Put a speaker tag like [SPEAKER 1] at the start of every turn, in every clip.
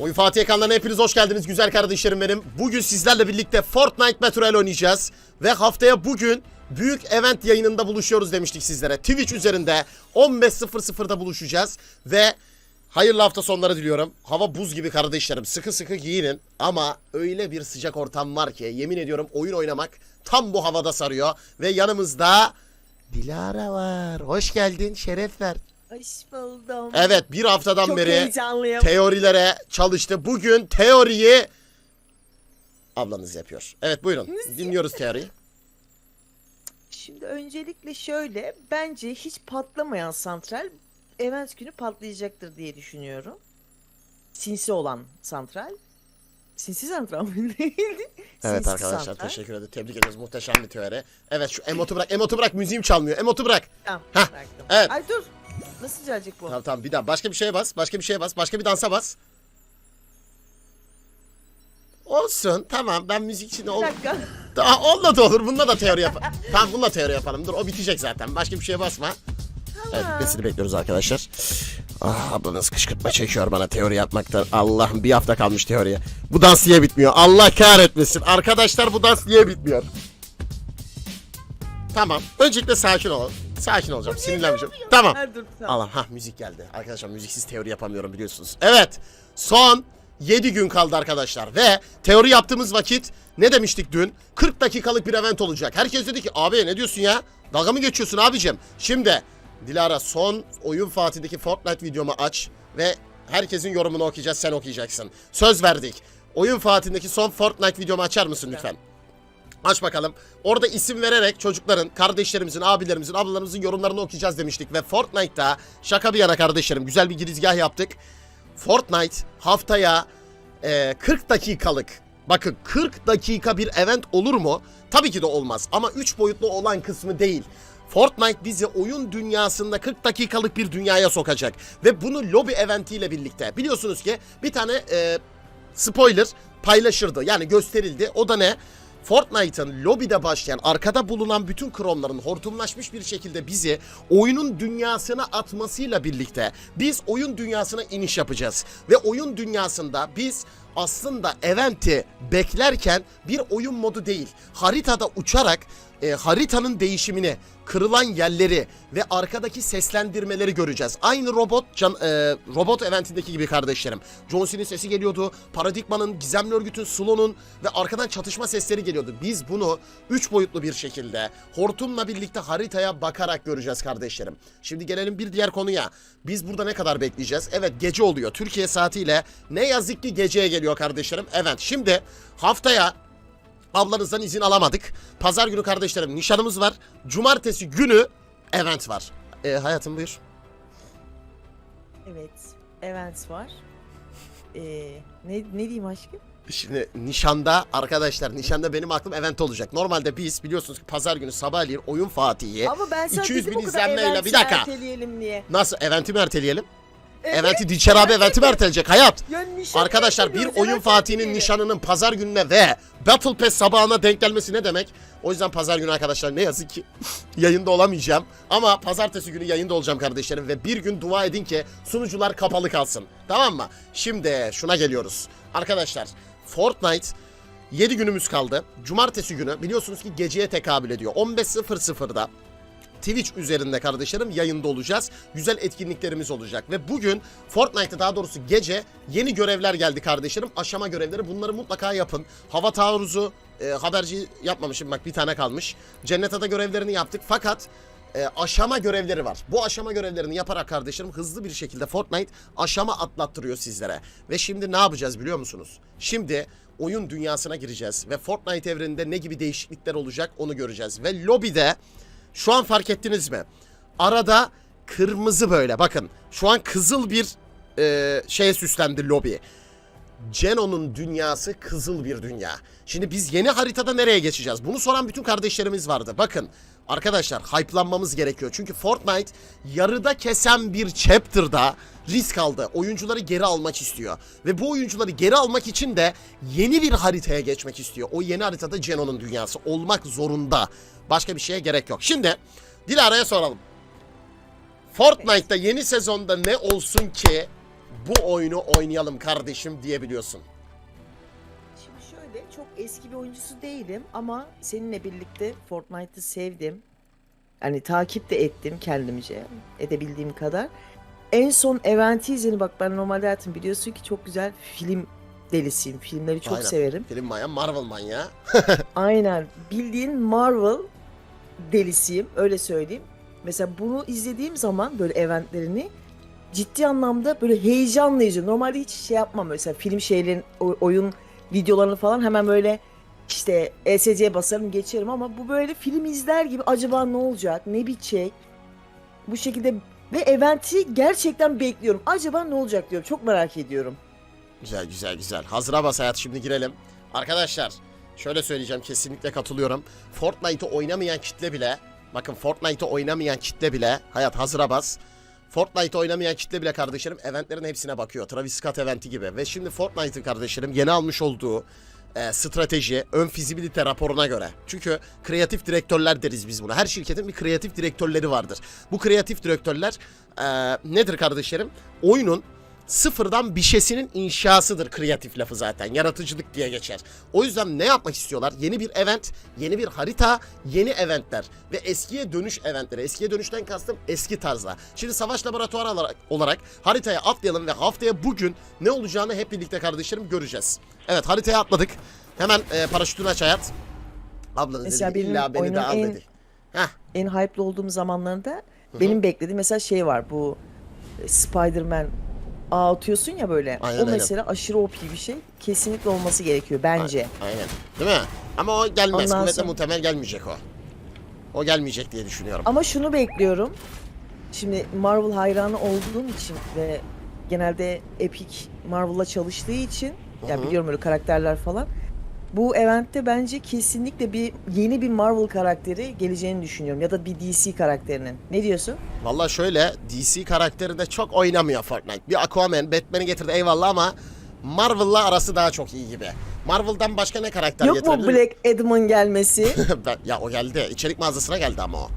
[SPEAKER 1] Oyun Fatih ekranlarına hepiniz hoş geldiniz güzel kardeşlerim benim. Bugün sizlerle birlikte Fortnite Battle oynayacağız. Ve haftaya bugün büyük event yayınında buluşuyoruz demiştik sizlere. Twitch üzerinde 15.00'da buluşacağız. Ve hayırlı hafta sonları diliyorum. Hava buz gibi kardeşlerim. Sıkı sıkı giyinin. Ama öyle bir sıcak ortam var ki yemin ediyorum oyun oynamak tam bu havada sarıyor. Ve yanımızda Dilara var. Hoş geldin, şeref ver.
[SPEAKER 2] Hoş buldum.
[SPEAKER 1] Evet bir haftadan
[SPEAKER 2] Çok
[SPEAKER 1] beri
[SPEAKER 2] heyecanlıyım.
[SPEAKER 1] teorilere çalıştı. Bugün teoriyi ablanız yapıyor. Evet buyurun. Dinliyoruz teoriyi.
[SPEAKER 2] Şimdi öncelikle şöyle, bence hiç patlamayan santral event günü patlayacaktır diye düşünüyorum. Sinsi olan santral. Sinsi santral mı değildi?
[SPEAKER 1] Evet
[SPEAKER 2] Sinsi
[SPEAKER 1] arkadaşlar
[SPEAKER 2] santral.
[SPEAKER 1] teşekkür ederim. Tebrik ediyoruz. Muhteşem bir teori. Evet şu emotu bırak. Emotu bırak. Müziğim çalmıyor. Emotu bırak.
[SPEAKER 2] Tamam,
[SPEAKER 1] Hah,
[SPEAKER 2] bıraktım.
[SPEAKER 1] evet.
[SPEAKER 2] Ay dur. Nasıl gelecek bu?
[SPEAKER 1] Tamam tamam bir daha. Başka bir şeye bas. Başka bir şeye bas. Başka bir dansa bas. Olsun. Tamam ben müzik için
[SPEAKER 2] Bir
[SPEAKER 1] ol.
[SPEAKER 2] dakika.
[SPEAKER 1] Daha onunla da olur. Bununla da teori yapalım. tamam bununla teori yapalım. Dur o bitecek zaten. Başka bir şeye basma. Evet bitmesini bekliyoruz arkadaşlar. Ah ablanız kışkırtma çekiyor bana teori yapmaktan. Allah'ım bir hafta kalmış teoriye. Bu dans niye bitmiyor? Allah kahretmesin. Arkadaşlar bu dans niye bitmiyor? Tamam. Öncelikle sakin olalım. Sakin olacağım. Sinirlenmeyeceğim. Tamam.
[SPEAKER 2] Ha, dur, tamam.
[SPEAKER 1] Allah ha müzik geldi. Arkadaşlar müziksiz teori yapamıyorum biliyorsunuz. Evet. Son 7 gün kaldı arkadaşlar ve teori yaptığımız vakit ne demiştik dün? 40 dakikalık bir event olacak. Herkes dedi ki abi ne diyorsun ya? Dalga mı geçiyorsun abicim? Şimdi Dilara son oyun Fatih'deki Fortnite videomu aç ve herkesin yorumunu okuyacağız sen okuyacaksın. Söz verdik. Oyun Fatih'deki son Fortnite videomu açar mısın lütfen? Aç bakalım. Orada isim vererek çocukların, kardeşlerimizin, abilerimizin, ablalarımızın yorumlarını okuyacağız demiştik. Ve Fortnite'da şaka bir yana kardeşlerim güzel bir girizgah yaptık. Fortnite haftaya e, 40 dakikalık, bakın 40 dakika bir event olur mu? Tabii ki de olmaz ama 3 boyutlu olan kısmı değil. Fortnite bizi oyun dünyasında 40 dakikalık bir dünyaya sokacak. Ve bunu lobi eventiyle birlikte. Biliyorsunuz ki bir tane e, spoiler paylaşırdı. Yani gösterildi. O da ne? Fortnite'ın lobide başlayan arkada bulunan bütün kromların hortumlaşmış bir şekilde bizi oyunun dünyasına atmasıyla birlikte biz oyun dünyasına iniş yapacağız. Ve oyun dünyasında biz aslında eventi beklerken bir oyun modu değil haritada uçarak e, haritanın değişimini, kırılan yerleri ve arkadaki seslendirmeleri göreceğiz. Aynı robot can, e, robot eventindeki gibi kardeşlerim. John Cena'nın sesi geliyordu. Paradigma'nın, Gizemli Örgüt'ün, Slow'un ve arkadan çatışma sesleri geliyordu. Biz bunu 3 boyutlu bir şekilde hortumla birlikte haritaya bakarak göreceğiz kardeşlerim. Şimdi gelelim bir diğer konuya. Biz burada ne kadar bekleyeceğiz? Evet gece oluyor. Türkiye saatiyle ne yazık ki geceye geliyor kardeşlerim. Evet şimdi haftaya Ablanızdan izin alamadık. Pazar günü kardeşlerim nişanımız var. Cumartesi günü event var. E, hayatım buyur.
[SPEAKER 2] Evet. Events var. Ee, ne, ne diyeyim aşkım?
[SPEAKER 1] Şimdi nişanda arkadaşlar nişanda benim aklım event olacak. Normalde biz biliyorsunuz ki pazar günü sabahleyin oyun Fatih'i
[SPEAKER 2] Ama ben sana
[SPEAKER 1] 200
[SPEAKER 2] dedim
[SPEAKER 1] bin
[SPEAKER 2] o kadar
[SPEAKER 1] izlenmeyle bir dakika.
[SPEAKER 2] erteleyelim diye.
[SPEAKER 1] Nasıl eventi mi erteleyelim?
[SPEAKER 2] Evet.
[SPEAKER 1] Eventi Dilşer abi eventi mi erteleyecek hayat?
[SPEAKER 2] Ya nişan
[SPEAKER 1] Arkadaşlar bir oyun
[SPEAKER 2] event
[SPEAKER 1] Fatih'inin
[SPEAKER 2] erteleyelim.
[SPEAKER 1] nişanının pazar gününe ve Battle Pass sabahına denk gelmesi ne demek? O yüzden pazar günü arkadaşlar ne yazık ki yayında olamayacağım. Ama pazartesi günü yayında olacağım kardeşlerim ve bir gün dua edin ki sunucular kapalı kalsın. Tamam mı? Şimdi şuna geliyoruz. Arkadaşlar Fortnite 7 günümüz kaldı. Cumartesi günü biliyorsunuz ki geceye tekabül ediyor. 15.00'da Twitch üzerinde kardeşlerim yayında olacağız. Güzel etkinliklerimiz olacak ve bugün Fortnite'da daha doğrusu gece yeni görevler geldi kardeşlerim. Aşama görevleri bunları mutlaka yapın. Hava taarruzu e, haberci yapmamışım bak bir tane kalmış. Cennet Ada görevlerini yaptık fakat e, aşama görevleri var. Bu aşama görevlerini yaparak kardeşlerim hızlı bir şekilde Fortnite aşama atlattırıyor sizlere. Ve şimdi ne yapacağız biliyor musunuz? Şimdi oyun dünyasına gireceğiz ve Fortnite evreninde ne gibi değişiklikler olacak onu göreceğiz. Ve lobide şu an fark ettiniz mi? Arada kırmızı böyle bakın. Şu an kızıl bir e, şeye süslendi lobi. Geno'nun dünyası kızıl bir dünya. Şimdi biz yeni haritada nereye geçeceğiz? Bunu soran bütün kardeşlerimiz vardı. Bakın arkadaşlar hype'lanmamız gerekiyor. Çünkü Fortnite yarıda kesen bir chapter'da risk aldı. Oyuncuları geri almak istiyor. Ve bu oyuncuları geri almak için de yeni bir haritaya geçmek istiyor. O yeni haritada Geno'nun dünyası olmak zorunda. Başka bir şeye gerek yok. Şimdi Dilara'ya soralım. Fortnite'da yeni sezonda ne olsun ki bu oyunu oynayalım kardeşim diyebiliyorsun.
[SPEAKER 2] Şimdi şöyle çok eski bir oyuncusu değilim ama seninle birlikte Fortnite'ı sevdim. Hani takip de ettim kendimce edebildiğim kadar. En son eventi izledim. Bak ben normalde hayatım biliyorsun ki çok güzel film delisiyim. Filmleri çok
[SPEAKER 1] Aynen.
[SPEAKER 2] severim.
[SPEAKER 1] Film manyağı, Marvel manyağı.
[SPEAKER 2] Aynen. Bildiğin Marvel delisiyim. Öyle söyleyeyim. Mesela bunu izlediğim zaman böyle eventlerini ciddi anlamda böyle heyecanla izliyorum. Normalde hiç şey yapmam mesela film şeylerin oyun videolarını falan hemen böyle işte ESC'ye basarım geçerim ama bu böyle film izler gibi acaba ne olacak ne bitecek bu şekilde ve eventi gerçekten bekliyorum. Acaba ne olacak diyorum. Çok merak ediyorum.
[SPEAKER 1] Güzel güzel güzel. Hazıra bas hayat şimdi girelim. Arkadaşlar şöyle söyleyeceğim kesinlikle katılıyorum. Fortnite'ı oynamayan kitle bile bakın Fortnite'ı oynamayan kitle bile hayat hazıra bas. Fortnite oynamayan kitle bile kardeşlerim eventlerin hepsine bakıyor. Travis Scott eventi gibi. Ve şimdi Fortnite'ın kardeşlerim yeni almış olduğu e, strateji, ön fizibilite raporuna göre. Çünkü kreatif direktörler deriz biz buna. Her şirketin bir kreatif direktörleri vardır. Bu kreatif direktörler e, nedir kardeşlerim? Oyunun sıfırdan bir şeysinin inşasıdır kreatif lafı zaten. Yaratıcılık diye geçer. O yüzden ne yapmak istiyorlar? Yeni bir event, yeni bir harita, yeni eventler ve eskiye dönüş eventleri. Eskiye dönüşten kastım eski tarzda. Şimdi savaş laboratuvarı olarak, olarak haritaya atlayalım ve haftaya bugün ne olacağını hep birlikte kardeşlerim göreceğiz. Evet haritaya atladık. Hemen e, paraşütünü aç hayat. Ablanız dedi illa beni de al
[SPEAKER 2] en-
[SPEAKER 1] dedi. Heh,
[SPEAKER 2] en hype'lı olduğum zamanlarında benim beklediğim mesela şey var bu Spider-Man ağ atıyorsun ya böyle.
[SPEAKER 1] Aynen,
[SPEAKER 2] o
[SPEAKER 1] aynen.
[SPEAKER 2] mesela aşırı OP bir şey. Kesinlikle olması gerekiyor bence.
[SPEAKER 1] aynen. Değil mi? Ama o gelmez.
[SPEAKER 2] Ondan
[SPEAKER 1] Kuvvetle
[SPEAKER 2] sonra-
[SPEAKER 1] muhtemel gelmeyecek o. O gelmeyecek diye düşünüyorum.
[SPEAKER 2] Ama şunu bekliyorum. Şimdi Marvel hayranı olduğum için ve genelde Epic Marvel'la çalıştığı için ya
[SPEAKER 1] Hı hı.
[SPEAKER 2] biliyorum öyle karakterler falan. Bu eventte bence kesinlikle bir yeni bir Marvel karakteri geleceğini düşünüyorum ya da bir DC karakterinin. Ne diyorsun?
[SPEAKER 1] Valla şöyle DC karakteri de çok oynamıyor Fortnite. Bir Aquaman, Batman'i getirdi eyvallah ama Marvel'la arası daha çok iyi gibi. Marvel'dan başka ne karakter
[SPEAKER 2] Yok mu
[SPEAKER 1] getirebilir?
[SPEAKER 2] Black Adam'ın gelmesi?
[SPEAKER 1] Ya o geldi. İçerik mağazasına geldi ama o.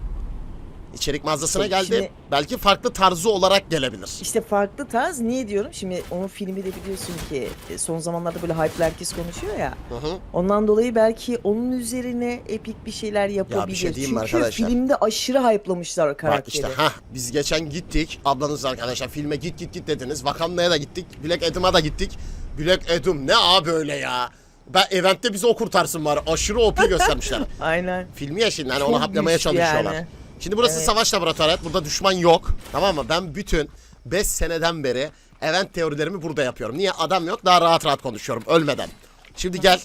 [SPEAKER 1] İçerik mağazasına
[SPEAKER 2] Şey,
[SPEAKER 1] geldi.
[SPEAKER 2] şimdi-
[SPEAKER 1] Belki farklı tarzı olarak gelebilir.
[SPEAKER 2] İşte farklı tarz niye diyorum? Şimdi onun filmi de biliyorsun ki e, son zamanlarda böyle hype'lı herkes konuşuyor ya.
[SPEAKER 1] Hı hı.
[SPEAKER 2] Ondan dolayı belki onun üzerine epik bir şeyler yapabilir.
[SPEAKER 1] şey diyeyim mi
[SPEAKER 2] Çünkü
[SPEAKER 1] arkadaşlar?
[SPEAKER 2] filmde aşırı hype'lamışlar karakteri.
[SPEAKER 1] Bak işte ha biz geçen gittik. Ablanız arkadaşlar filme git git git dediniz. Wakanda'ya da gittik. Black Adam'a da gittik. Black Adam ne abi öyle ya? Ben eventte bizi o kurtarsın var. Aşırı OP göstermişler.
[SPEAKER 2] Aynen.
[SPEAKER 1] Filmi ya şimdi hani
[SPEAKER 2] Çok
[SPEAKER 1] onu haplamaya
[SPEAKER 2] güçlü
[SPEAKER 1] çalışıyorlar.
[SPEAKER 2] yani.
[SPEAKER 1] Şimdi burası
[SPEAKER 2] Evet.
[SPEAKER 1] savaş laboratuvarı. Burada düşman yok. Tamam mı? Ben bütün 5 seneden beri event teorilerimi burada yapıyorum. Niye? Adam yok. Daha rahat rahat konuşuyorum ölmeden. Şimdi gel.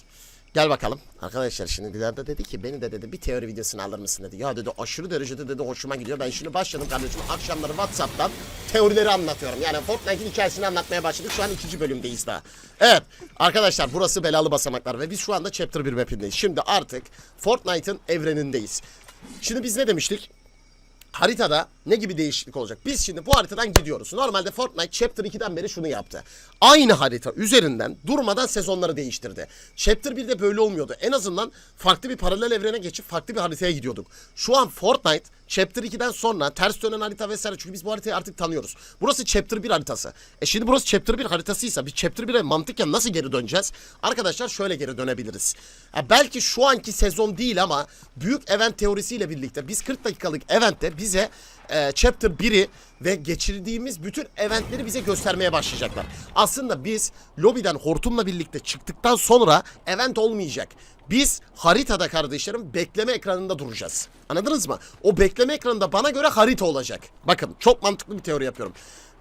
[SPEAKER 1] Gel bakalım. Arkadaşlar şimdi Dilara da dedi ki beni de dedi bir teori videosunu alır mısın dedi. Ya dedi aşırı derecede dedi hoşuma gidiyor. Ben şimdi başladım kardeşim akşamları Whatsapp'tan teorileri anlatıyorum. Yani Fortnite'in hikayesini anlatmaya başladık. Şu an ikinci bölümdeyiz daha. Evet arkadaşlar burası belalı basamaklar ve biz şu anda chapter 1 mapindeyiz. Şimdi artık Fortnite'ın evrenindeyiz. Şimdi biz ne demiştik? Haritada ne gibi değişiklik olacak? Biz şimdi bu haritadan gidiyoruz. Normalde Fortnite Chapter 2'den beri şunu yaptı. Aynı harita üzerinden durmadan sezonları değiştirdi. Chapter 1'de böyle olmuyordu. En azından farklı bir paralel evrene geçip farklı bir haritaya gidiyorduk. Şu an Fortnite Chapter 2'den sonra ters dönen harita vesaire çünkü biz bu haritayı artık tanıyoruz. Burası Chapter 1 haritası. E şimdi burası Chapter 1 haritasıysa biz Chapter 1'e mantıken nasıl geri döneceğiz? Arkadaşlar şöyle geri dönebiliriz. Ya belki şu anki sezon değil ama büyük event teorisiyle birlikte biz 40 dakikalık eventte bize e, Chapter 1'i ve geçirdiğimiz bütün eventleri bize göstermeye başlayacaklar. Aslında biz lobiden hortumla birlikte çıktıktan sonra event olmayacak. Biz haritada kardeşlerim bekleme ekranında duracağız. Anladınız mı? O bekleme ekranında bana göre harita olacak. Bakın çok mantıklı bir teori yapıyorum.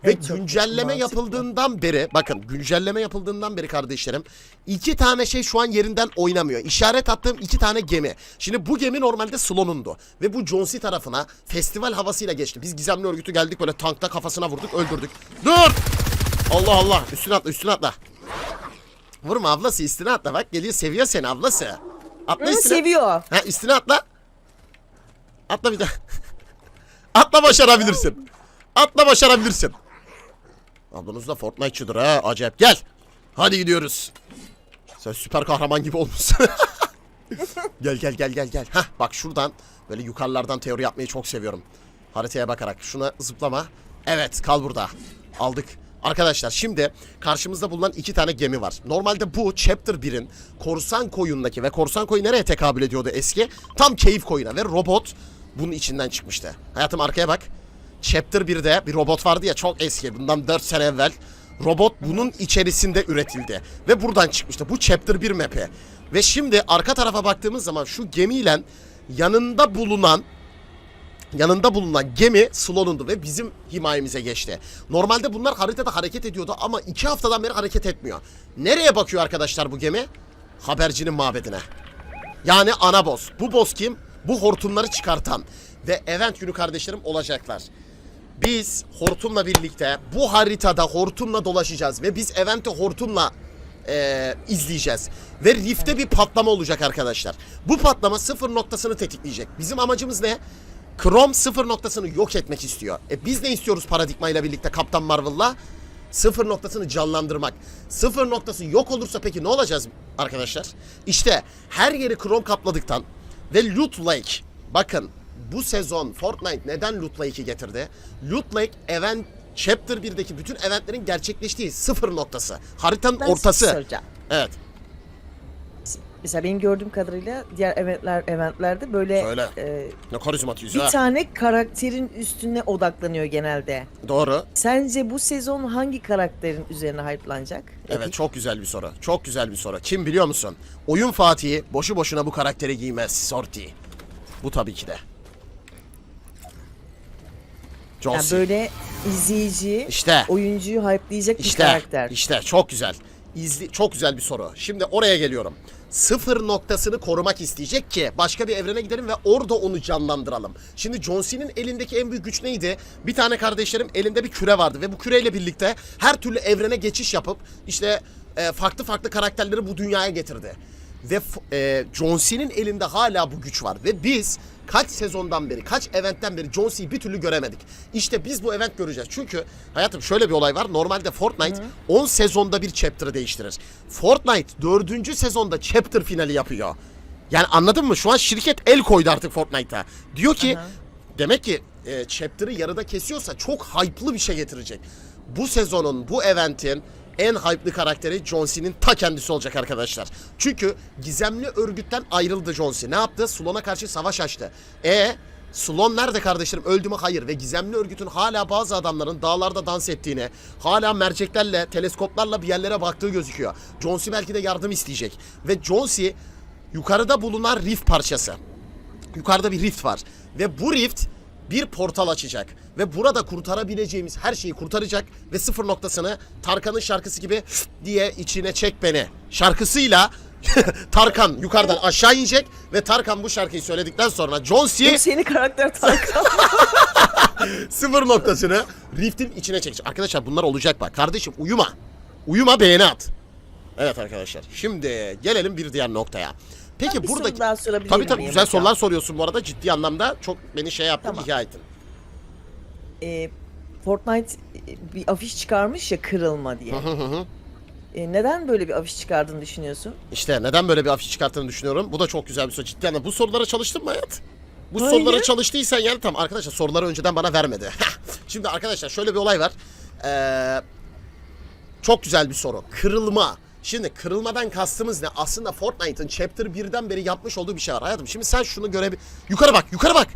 [SPEAKER 1] Ve
[SPEAKER 2] Evet,
[SPEAKER 1] güncelleme yapıldığından beri bakın güncelleme yapıldığından beri kardeşlerim iki tane şey şu an yerinden oynamıyor. İşaret attığım iki tane gemi. Şimdi bu gemi normalde Sloan'undu ve bu C tarafına festival havasıyla geçti. Biz gizemli örgütü geldik böyle tankta kafasına vurduk öldürdük. Dur! Allah Allah üstüne atla üstüne atla. Vurma ablası üstüne atla bak geliyor seviyor seni ablası. Atla
[SPEAKER 2] Hı,
[SPEAKER 1] üstüne.
[SPEAKER 2] seviyor.
[SPEAKER 1] Ha üstüne atla. Atla bir daha. atla başarabilirsin. Atla başarabilirsin. Ablanız da Fortnite'çıdır ha acayip. Gel. Hadi gidiyoruz. Sen süper kahraman gibi olmuşsun. gel gel gel gel gel. Hah bak şuradan böyle yukarılardan teori yapmayı çok seviyorum. Haritaya bakarak şuna zıplama. Evet kal burada. Aldık. Arkadaşlar şimdi karşımızda bulunan iki tane gemi var. Normalde bu Chapter 1'in korsan koyundaki ve korsan koyu nereye tekabül ediyordu eski? Tam keyif koyuna ve robot bunun içinden çıkmıştı. Hayatım arkaya bak. Chapter 1'de bir robot vardı ya çok eski bundan 4 sene evvel. Robot bunun içerisinde üretildi ve buradan çıkmıştı. Bu Chapter 1 map'i. Ve şimdi arka tarafa baktığımız zaman şu gemiyle yanında bulunan yanında bulunan gemi Slon'undu ve bizim himayemize geçti. Normalde bunlar haritada hareket ediyordu ama iki haftadan beri hareket etmiyor. Nereye bakıyor arkadaşlar bu gemi? Habercinin mabedine. Yani ana boss. Bu boss kim? Bu hortumları çıkartan. Ve event günü kardeşlerim olacaklar. Biz hortumla birlikte bu haritada hortumla dolaşacağız ve biz eventi hortumla eee, izleyeceğiz. Ve Rift'te bir patlama olacak arkadaşlar. Bu patlama sıfır noktasını tetikleyecek. Bizim amacımız ne? Chrome sıfır noktasını yok etmek istiyor. E biz ne istiyoruz Paradigma ile birlikte Kaptan Marvel'la? Sıfır noktasını canlandırmak. Sıfır noktası yok olursa peki ne olacağız arkadaşlar? İşte her yeri Chrome kapladıktan ve Loot Lake. Bakın bu sezon Fortnite neden Loot Lake'i getirdi? Loot Lake event Chapter 1'deki bütün eventlerin gerçekleştiği sıfır noktası. Haritanın
[SPEAKER 2] Ben
[SPEAKER 1] ortası. Evet.
[SPEAKER 2] Mesela benim gördüğüm kadarıyla diğer eventler eventlerde böyle
[SPEAKER 1] Söyle.
[SPEAKER 2] e,
[SPEAKER 1] Ne karizmat yüzü
[SPEAKER 2] bir
[SPEAKER 1] ha.
[SPEAKER 2] tane karakterin üstüne odaklanıyor genelde.
[SPEAKER 1] Doğru.
[SPEAKER 2] Sence bu sezon hangi karakterin üzerine hype'lanacak?
[SPEAKER 1] Evet çok güzel bir soru. Çok güzel bir soru. Kim biliyor musun? Oyun Fatih'i boşu boşuna bu karakteri giymez. Sorti. Bu tabii ki de. John
[SPEAKER 2] Yani böyle izleyici,
[SPEAKER 1] İşte.
[SPEAKER 2] oyuncuyu hype'layacak bir
[SPEAKER 1] İşte.
[SPEAKER 2] karakter.
[SPEAKER 1] İşte çok güzel. İzli, çok güzel bir soru. Şimdi oraya geliyorum. Sıfır noktasını korumak isteyecek ki başka bir evrene gidelim ve orada onu canlandıralım. Şimdi John Cena'nın elindeki en büyük güç neydi? Bir tane kardeşlerim elinde bir küre vardı ve bu küreyle birlikte her türlü evrene geçiş yapıp işte e, farklı farklı karakterleri bu dünyaya getirdi. Ve e, John Cena'nın elinde hala bu güç var ve biz kaç sezondan beri, kaç eventten beri John Cena'yı bir türlü göremedik. İşte biz bu event göreceğiz. Çünkü hayatım şöyle bir olay var. Normalde Fortnite 10 sezonda bir chapter'ı değiştirir. Fortnite 4. sezonda chapter finali yapıyor. Yani anladın mı? Şu an şirket el koydu artık Fortnite'a. Diyor ki demek ki e, chapter'ı yarıda kesiyorsa çok hype'lı bir şey getirecek. Bu sezonun, bu eventin en hype'lı karakteri John Cena'nın ta kendisi olacak arkadaşlar. Çünkü gizemli örgütten ayrıldı John Cena. Ne yaptı? Sloan'a karşı savaş açtı. E Sloan nerede kardeşlerim? Öldü mü? Hayır. Ve gizemli örgütün hala bazı adamların dağlarda dans ettiğini, hala merceklerle, teleskoplarla bir yerlere baktığı gözüküyor. John Cena belki de yardım isteyecek. Ve John Cena yukarıda bulunan rift parçası. Yukarıda bir rift var. Ve bu rift bir portal açacak. Ve burada kurtarabileceğimiz her şeyi kurtaracak. Ve sıfır noktasını Tarkan'ın şarkısı gibi diye içine çek beni. Şarkısıyla Tarkan yukarıdan aşağı inecek. Ve Tarkan bu şarkıyı söyledikten sonra John C
[SPEAKER 2] Yok seni karakter Tarkan.
[SPEAKER 1] sıfır noktasını Rift'in içine çekecek. Arkadaşlar bunlar olacak bak. Kardeşim uyuma. Uyuma beğeni at. Evet arkadaşlar. Şimdi gelelim bir diğer noktaya. Peki
[SPEAKER 2] bir
[SPEAKER 1] buradaki...
[SPEAKER 2] daha sorabilir
[SPEAKER 1] Tabii tabii güzel sorular soruyorsun bu arada. Ciddi anlamda çok beni şey yaptın,
[SPEAKER 2] Tamam.
[SPEAKER 1] hikaye ettin.
[SPEAKER 2] e, Fortnite e, bir afiş çıkarmış ya kırılma diye. E, neden böyle bir afiş çıkardığını düşünüyorsun?
[SPEAKER 1] İşte neden böyle bir afiş çıkarttığını düşünüyorum. Bu da çok güzel bir soru. Ciddi anlamda. Bu sorulara çalıştın mı hayat? Bu
[SPEAKER 2] Hayır.
[SPEAKER 1] sorulara çalıştıysan yani tamam arkadaşlar soruları önceden bana vermedi. Şimdi arkadaşlar şöyle bir olay var. Ee, çok güzel bir soru. Kırılma. Şimdi kırılmadan kastımız ne? Aslında Fortnite'ın Chapter 1'den beri yapmış olduğu bir şey var hayatım. Şimdi sen şunu görebil... Yukarı bak, yukarı bak.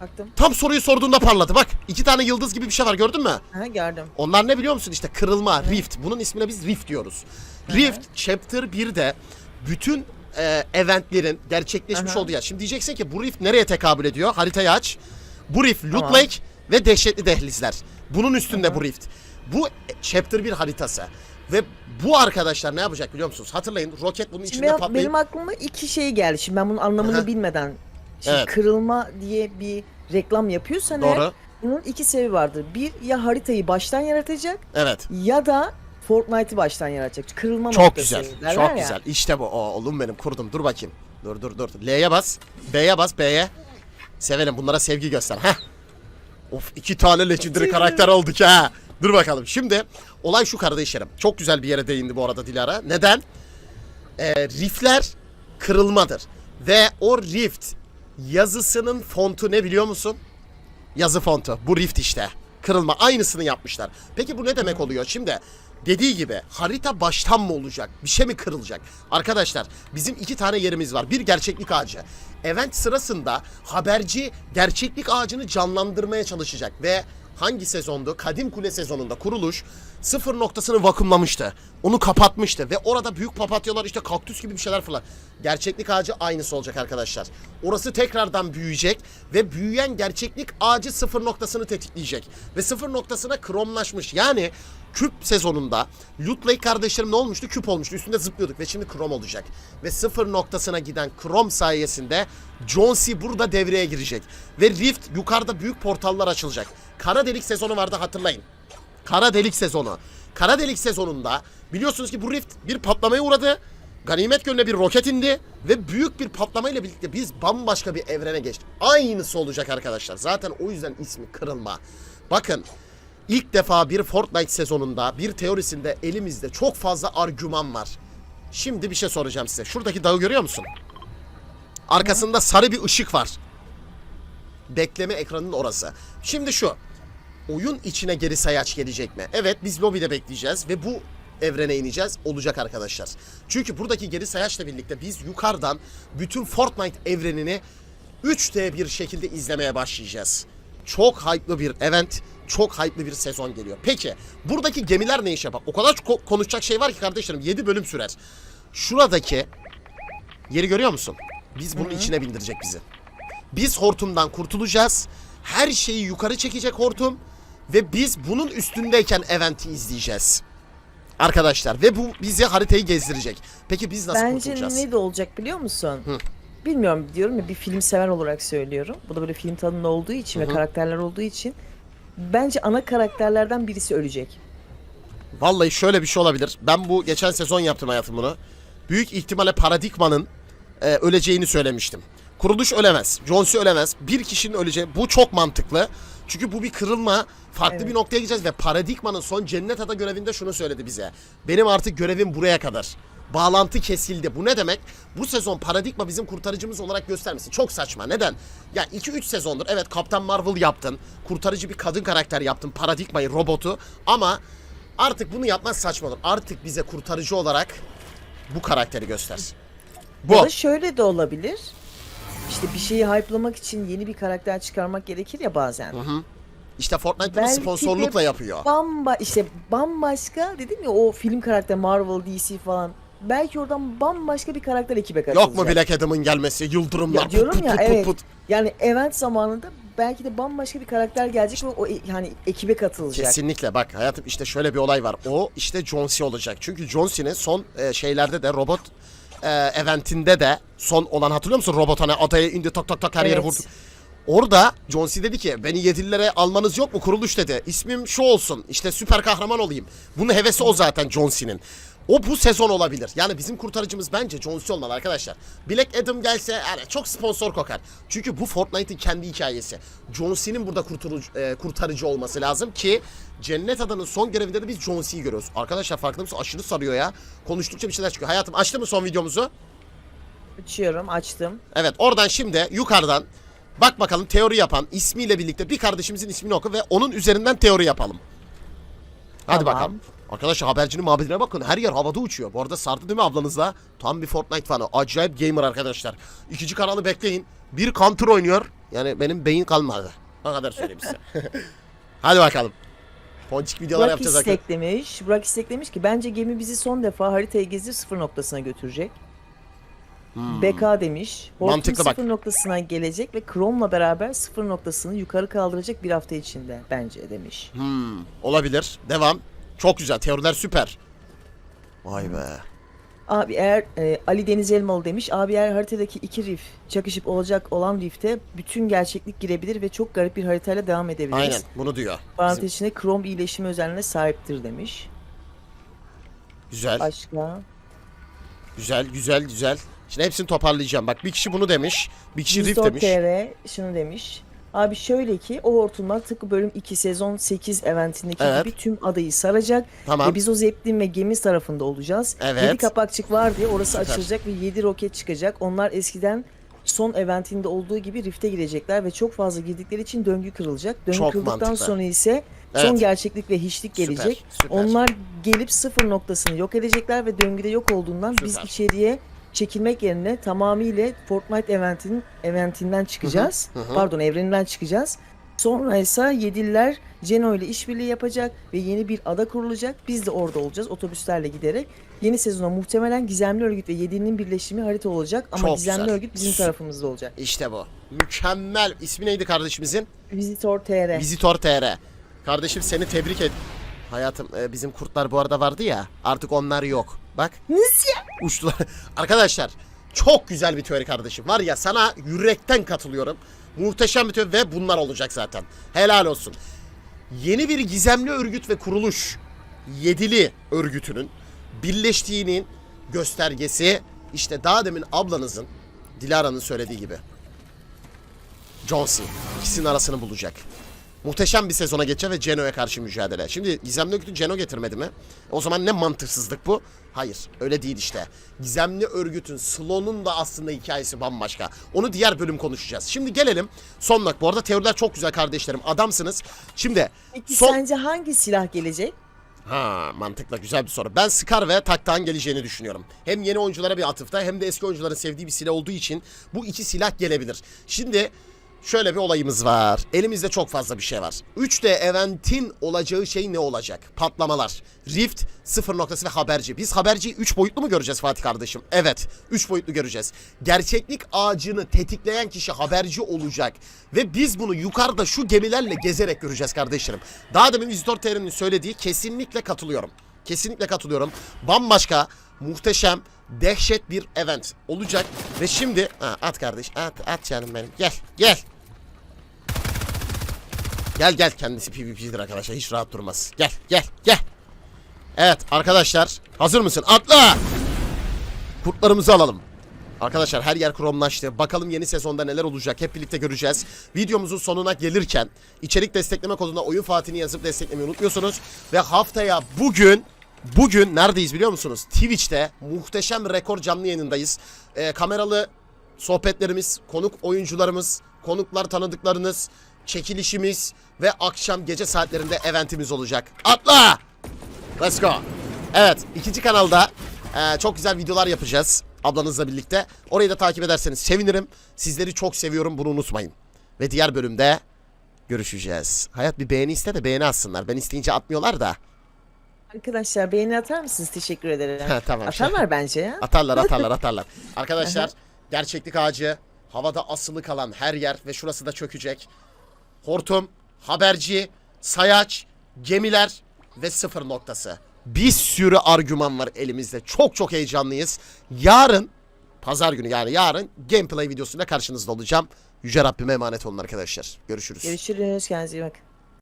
[SPEAKER 2] Baktım.
[SPEAKER 1] Tam soruyu sorduğunda parladı. Bak, iki tane yıldız gibi bir şey var gördün mü?
[SPEAKER 2] Ha gördüm.
[SPEAKER 1] Onlar ne biliyor musun? İşte kırılma, rift. Bunun ismine biz rift diyoruz. Rift Chapter 1'de bütün e, eventlerin gerçekleşmiş
[SPEAKER 2] Aha.
[SPEAKER 1] olduğu yer. Şimdi diyeceksin ki bu rift nereye tekabül ediyor? Haritayı aç. Bu rift Loot
[SPEAKER 2] Tamam.
[SPEAKER 1] Lake ve dehşetli dehlizler. Bunun üstünde bu rift. Bu e, Chapter 1 haritası. Ve bu arkadaşlar ne yapacak biliyor musunuz? Hatırlayın roket bunun
[SPEAKER 2] Şimdi
[SPEAKER 1] içinde
[SPEAKER 2] benim,
[SPEAKER 1] patlayıp...
[SPEAKER 2] benim aklıma iki şey geldi. Şimdi ben bunun anlamını bilmeden. Şimdi
[SPEAKER 1] Evet.
[SPEAKER 2] kırılma diye bir reklam yapıyorsan eğer
[SPEAKER 1] Doğru.
[SPEAKER 2] bunun iki sebebi vardır. Bir ya haritayı baştan yaratacak
[SPEAKER 1] Evet.
[SPEAKER 2] ya da Fortnite'ı baştan yaratacak. Kırılma
[SPEAKER 1] Çok
[SPEAKER 2] noktası
[SPEAKER 1] güzel.
[SPEAKER 2] derler
[SPEAKER 1] Çok
[SPEAKER 2] ya.
[SPEAKER 1] güzel. İşte bu. O, oğlum benim kurdum. Dur bakayım. Dur dur dur. L'ye bas. B'ye bas. B'ye. Sevelim. Bunlara sevgi göster. Heh. Of iki tane legendary karakter olduk ha. Dur bakalım. Şimdi olay şu kardeşlerim. Çok güzel bir yere değindi bu arada Dilara. Neden? Ee, riftler kırılmadır. Ve o rift yazısının fontu ne biliyor musun? Yazı fontu. Bu rift işte. kırılma aynısını yapmışlar. Peki bu ne demek oluyor? Şimdi dediği gibi harita baştan mı olacak? Bir şey mi kırılacak? Arkadaşlar bizim iki tane yerimiz var. Bir gerçeklik ağacı. Event sırasında haberci gerçeklik ağacını canlandırmaya çalışacak ve hangi sezondu? Kadim Kule sezonunda kuruluş sıfır noktasını vakumlamıştı. Onu kapatmıştı ve orada büyük papatyalar işte kaktüs gibi bir şeyler falan. Gerçeklik ağacı aynısı olacak arkadaşlar. Orası tekrardan büyüyecek ve büyüyen gerçeklik ağacı sıfır noktasını tetikleyecek. Ve sıfır noktasına kromlaşmış. Yani küp sezonunda Lake kardeşlerim ne olmuştu? Küp olmuştu. Üstünde zıplıyorduk ve şimdi krom olacak. Ve sıfır noktasına giden krom sayesinde John C. burada devreye girecek. Ve Rift yukarıda büyük portallar açılacak. Kara delik sezonu vardı hatırlayın. Kara delik sezonu. Kara delik sezonunda biliyorsunuz ki bu rift bir patlamaya uğradı. Ganimet Gölü'ne bir roket indi ve büyük bir patlamayla birlikte biz bambaşka bir evrene geçtik. Aynısı olacak arkadaşlar. Zaten o yüzden ismi kırılma. Bakın ilk defa bir Fortnite sezonunda bir teorisinde elimizde çok fazla argüman var. Şimdi bir şey soracağım size. Şuradaki dağı görüyor musun? Arkasında sarı bir ışık var. Bekleme ekranının orası. Şimdi şu oyun içine geri sayaç gelecek mi? Evet biz lobide bekleyeceğiz ve bu evrene ineceğiz. Olacak arkadaşlar. Çünkü buradaki geri sayaçla birlikte biz yukarıdan bütün Fortnite evrenini 3D bir şekilde izlemeye başlayacağız. Çok hype'lı bir event, çok hype'lı bir sezon geliyor. Peki buradaki gemiler ne iş yapar? O kadar çok konuşacak şey var ki kardeşlerim 7 bölüm sürer. Şuradaki yeri görüyor musun? Biz bunun içine bindirecek bizi. Biz hortumdan kurtulacağız. Her şeyi yukarı çekecek hortum. Ve biz bunun üstündeyken eventi izleyeceğiz. Arkadaşlar ve bu bizi haritayı gezdirecek. Peki biz nasıl
[SPEAKER 2] Bence
[SPEAKER 1] kurtulacağız?
[SPEAKER 2] ne de olacak biliyor musun?
[SPEAKER 1] Hı.
[SPEAKER 2] Bilmiyorum diyorum ya bir film sever olarak söylüyorum. Bu da böyle film tadında olduğu için
[SPEAKER 1] Hı
[SPEAKER 2] ve
[SPEAKER 1] hı.
[SPEAKER 2] karakterler olduğu için bence ana karakterlerden birisi ölecek.
[SPEAKER 1] Vallahi şöyle bir şey olabilir. Ben bu geçen sezon yaptım hayatım bunu. Büyük ihtimalle Paradigma'nın e, öleceğini söylemiştim. Kuruluş ölemez. C. ölemez. Bir kişinin öleceği. Bu çok mantıklı. Çünkü bu bir kırılma. Farklı
[SPEAKER 2] Evet.
[SPEAKER 1] bir noktaya gideceğiz ve Paradigma'nın son Cennet Ada görevinde şunu söyledi bize. Benim artık görevim buraya kadar. Bağlantı kesildi. Bu ne demek? Bu sezon Paradigma bizim kurtarıcımız olarak göstermesin. Çok saçma. Neden? Ya 2-3 sezondur evet Kaptan Marvel yaptın. Kurtarıcı bir kadın karakter yaptın. Paradigma'yı, robotu. Ama artık bunu yapmaz saçma olur. Artık bize kurtarıcı olarak bu karakteri göster. Bu.
[SPEAKER 2] Ya da şöyle de olabilir. İşte bir şeyi hype'lamak için yeni bir karakter çıkarmak gerekir ya bazen.
[SPEAKER 1] İşte Fortnite bunu sponsorlukla yapıyor.
[SPEAKER 2] Bamba işte bambaşka dedim ya o film karakter Marvel, DC falan. Belki oradan bambaşka bir karakter ekibe katılacak.
[SPEAKER 1] Yok mu Black Adam'ın gelmesi, yıldırımlar,
[SPEAKER 2] Ya diyorum
[SPEAKER 1] put,
[SPEAKER 2] ya,
[SPEAKER 1] put, put,
[SPEAKER 2] evet.
[SPEAKER 1] put.
[SPEAKER 2] Yani event zamanında belki de bambaşka bir karakter gelecek ve o e- yani ekibe katılacak.
[SPEAKER 1] Kesinlikle bak hayatım işte şöyle bir olay var. O işte John C olacak. Çünkü John C'nin son e, şeylerde de robot e, eventinde de son olan hatırlıyor musun? Robot hani adaya indi tak tak tak her yere
[SPEAKER 2] Evet.
[SPEAKER 1] vurdu. Orada John C dedi ki beni yedililere almanız yok mu kuruluş dedi. İsmim şu olsun işte süper kahraman olayım. Bunun hevesi o zaten John C'nin. O bu sezon olabilir. Yani bizim kurtarıcımız bence John C olmalı arkadaşlar. Black Adam gelse yani çok sponsor kokar. Çünkü bu Fortnite'ın kendi hikayesi. John C'nin burada kurtarıcı, e, kurtarıcı olması lazım ki Cennet Adanın son görevinde de biz John C'yi görüyoruz. Arkadaşlar farkında mısın? Aşırı sarıyor ya. Konuştukça bir şeyler çıkıyor. Hayatım açtı mı son videomuzu?
[SPEAKER 2] Açıyorum, açtım.
[SPEAKER 1] Evet oradan şimdi yukarıdan bak bakalım teori yapan ismiyle birlikte bir kardeşimizin ismini oku ve onun üzerinden teori yapalım. Hadi
[SPEAKER 2] Tamam.
[SPEAKER 1] bakalım. Arkadaşlar habercinin muhabbetine bakın her yer havada uçuyor. Bu arada sardı değil mi ablanız da? Tam bir Fortnite fanı. Acayip gamer arkadaşlar. İkinci kanalı bekleyin. Bir counter oynuyor. Yani benim beyin kalmadı. O kadar söyleyeyim size. Hadi bakalım. Ponçik videolar
[SPEAKER 2] Burak
[SPEAKER 1] yapacağız arkadaşlar.
[SPEAKER 2] İstek demiş. Burak İstek demiş ki bence gemi bizi son defa haritayı gezdirip sıfır noktasına götürecek. BK demiş. Hortum
[SPEAKER 1] Hmm. Mantıklı bak.
[SPEAKER 2] sıfır noktasına gelecek ve Chrome'la beraber sıfır noktasını yukarı kaldıracak bir hafta içinde bence demiş.
[SPEAKER 1] Hmm, olabilir. Devam. Çok güzel. Teoriler süper. Vay be.
[SPEAKER 2] Abi eğer e, Ali Deniz Elmalı demiş. Abi eğer haritadaki iki riff çakışıp olacak olan riffte bütün gerçeklik girebilir ve çok garip bir haritayla devam edebiliriz.
[SPEAKER 1] Aynen bunu diyor. Bizim-
[SPEAKER 2] Parantez içinde Chrome iyileşimi özelliğine sahiptir demiş.
[SPEAKER 1] Güzel.
[SPEAKER 2] Başka?
[SPEAKER 1] Güzel, güzel, güzel. Şimdi hepsini toparlayacağım. Bak bir kişi bunu demiş. Bir kişi Rift demiş.
[SPEAKER 2] TR şunu demiş. Abi şöyle ki o hortumlar tıpkı bölüm 2 sezon 8 eventindeki
[SPEAKER 1] Evet.
[SPEAKER 2] gibi tüm adayı saracak.
[SPEAKER 1] Tamam.
[SPEAKER 2] Ve biz o Zeppelin ve gemi tarafında olacağız.
[SPEAKER 1] Evet.
[SPEAKER 2] 7 kapakçık var diye orası
[SPEAKER 1] Süper.
[SPEAKER 2] açılacak ve 7 roket çıkacak. Onlar eskiden son eventinde olduğu gibi Rift'e girecekler ve çok fazla girdikleri için döngü kırılacak. Döngü
[SPEAKER 1] Çok
[SPEAKER 2] kırıldıktan
[SPEAKER 1] mantıklı.
[SPEAKER 2] sonra ise
[SPEAKER 1] Evet.
[SPEAKER 2] son gerçeklik ve hiçlik
[SPEAKER 1] Süper,
[SPEAKER 2] gelecek.
[SPEAKER 1] süper.
[SPEAKER 2] Onlar gelip sıfır noktasını yok edecekler ve döngüde yok olduğundan biz
[SPEAKER 1] Süper.
[SPEAKER 2] içeriye çekilmek yerine tamamıyla Fortnite eventinin eventinden çıkacağız.
[SPEAKER 1] hı hı.
[SPEAKER 2] Pardon evreninden çıkacağız. Sonra ise Yediller Ceno ile işbirliği yapacak ve yeni bir ada kurulacak. Biz de orada olacağız otobüslerle giderek. Yeni sezona muhtemelen Gizemli Örgüt ve Yedi'nin birleşimi harita olacak ama
[SPEAKER 1] Çok
[SPEAKER 2] Gizemli
[SPEAKER 1] güzel.
[SPEAKER 2] Örgüt bizim tarafımızda olacak.
[SPEAKER 1] İşte bu. Mükemmel. İsmi neydi kardeşimizin?
[SPEAKER 2] Visitor TR.
[SPEAKER 1] Visitor TR. Kardeşim seni tebrik et. Hayatım e, bizim kurtlar bu arada vardı ya. Artık onlar yok. Bak
[SPEAKER 2] Nasıl ya?
[SPEAKER 1] Uçtular. Arkadaşlar çok güzel bir teori kardeşim. Var ya sana yürekten katılıyorum. Muhteşem bir teori ve bunlar olacak zaten. Helal olsun. Yeni bir gizemli örgüt ve kuruluş Yedili örgütünün birleştiğinin göstergesi işte daha demin ablanızın Dilara'nın söylediği gibi. John C. ikisinin arasını bulacak. Muhteşem bir sezona geçecek ve Geno'ya karşı mücadele. Şimdi Gizemli Örgüt'ü Geno getirmedi mi? O zaman ne mantıksızlık bu? Hayır öyle değil işte. Gizemli Örgüt'ün, Sloan'un da aslında hikayesi bambaşka. Onu diğer bölüm konuşacağız. Şimdi gelelim son nok. Bu arada teoriler çok güzel kardeşlerim. Adamsınız. Şimdi
[SPEAKER 2] Peki
[SPEAKER 1] son...
[SPEAKER 2] sence hangi silah gelecek?
[SPEAKER 1] Ha mantıklı güzel bir soru. Ben Scar ve Taktağ'ın geleceğini düşünüyorum. Hem yeni oyunculara bir atıfta hem de eski oyuncuların sevdiği bir silah olduğu için bu iki silah gelebilir. Şimdi şöyle bir olayımız var. Elimizde çok fazla bir şey var. 3D eventin olacağı şey ne olacak? Patlamalar. Rift, sıfır noktası ve haberci. Biz haberciyi 3 boyutlu mu göreceğiz Fatih kardeşim? Evet. 3 boyutlu göreceğiz. Gerçeklik ağacını tetikleyen kişi haberci olacak. Ve biz bunu yukarıda şu gemilerle gezerek göreceğiz kardeşlerim. Daha demin Visitor TR'nin söylediği kesinlikle katılıyorum. Kesinlikle katılıyorum. Bambaşka, muhteşem, dehşet bir event olacak. Ve şimdi... Ha, at kardeş, at, at canım benim. Gel, gel. Gel gel kendisi PvP'dir arkadaşlar hiç rahat durmaz. Gel gel gel. Evet arkadaşlar hazır mısın? Atla. Kurtlarımızı alalım. Arkadaşlar her yer kromlaştı. Bakalım yeni sezonda neler olacak hep birlikte göreceğiz. Videomuzun sonuna gelirken içerik destekleme koduna oyun Fatih'ini yazıp desteklemeyi unutmuyorsunuz. Ve haftaya bugün bugün neredeyiz biliyor musunuz? Twitch'te muhteşem rekor canlı yayınındayız. Ee, kameralı sohbetlerimiz, konuk oyuncularımız, konuklar tanıdıklarınız, çekilişimiz ve akşam gece saatlerinde eventimiz olacak. Atla! Let's go. Evet ikinci kanalda e, çok güzel videolar yapacağız ablanızla birlikte. Orayı da takip ederseniz sevinirim. Sizleri çok seviyorum bunu unutmayın. Ve diğer bölümde görüşeceğiz. Hayat bir beğeni iste de beğeni atsınlar. Ben isteyince atmıyorlar da.
[SPEAKER 2] Arkadaşlar beğeni atar mısınız? Teşekkür ederim.
[SPEAKER 1] Ha, tamam.
[SPEAKER 2] Atarlar bence ya.
[SPEAKER 1] Atarlar atarlar atarlar. Arkadaşlar gerçeklik ağacı havada asılı kalan her yer ve şurası da çökecek. Hortum, haberci, sayaç, gemiler ve sıfır noktası. Bir sürü argüman var elimizde. Çok çok heyecanlıyız. Yarın pazar günü yani yarın gameplay videosuyla karşınızda olacağım. Yüce Rabbime emanet olun arkadaşlar. Görüşürüz.
[SPEAKER 2] Görüşürüz. Kendinize iyi bakın.